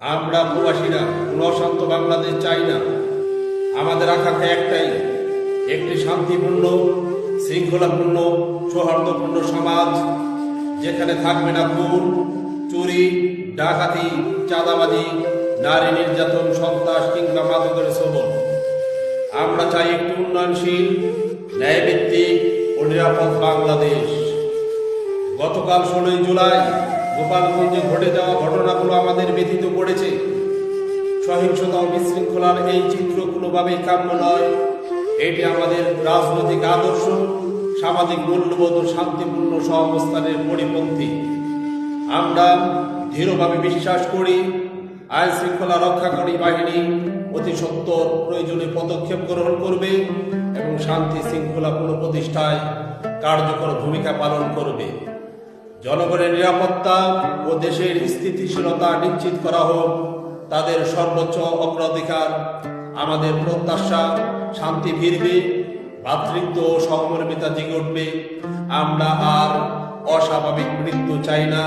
আমরা প্রবাসীরা কোনো অশান্ত বাংলাদেশ চাই না। আমাদের আকাঙ্ক্ষা একটাই, একটি শান্তিপূর্ণ, শৃঙ্খলাপূর্ণ, সৌহার্দ্যপূর্ণ সমাজ, যেখানে থাকবে না খুন চুরি, ডাকাতি, চাঁদাবাজি, নারী নির্যাতন, সন্ত্রাস কিংবা মাদকের সবল আমরা চাই একটি উন্নয়নশীল, ন্যায়ভিত্তিক ও নিরাপদ বাংলাদেশ। গতকাল ষোলোই জুলাই গোপালগঞ্জে ঘটে যাওয়া ঘটনাগুলো আমাদের ব্যথিত করেছে। সহিংসতা ও বিশৃঙ্খলার এই চিত্র কোনোভাবেই কাম্য নয়। এটি আমাদের রাজনৈতিক আদর্শ, সামাজিক মূল্যবোধ ও শান্তিপূর্ণ সহাবস্থানের পরিপন্থী। আমরা দৃঢ়ভাবে বিশ্বাস করি আইন শৃঙ্খলা রক্ষাকারী বাহিনী অতি সত্বর প্রয়োজনে পদক্ষেপ গ্রহণ করবে এবং শান্তি শৃঙ্খলা পুনঃপ্রতিষ্ঠায় কার্যকর ভূমিকা পালন করবে। জনগণের নিরাপত্তা ও দেশের স্থিতিশীলতা নিশ্চিত করা হোক, তাদের সর্বোচ্চ অগ্রাধিকার, আমাদের প্রত্যাশা, শান্তি ফিরবে ভ্রাতৃত্ব ও সহমর্মিতা জেগে উঠবে। আমরা আর অস্বাভাবিক মৃত্যু চাই না।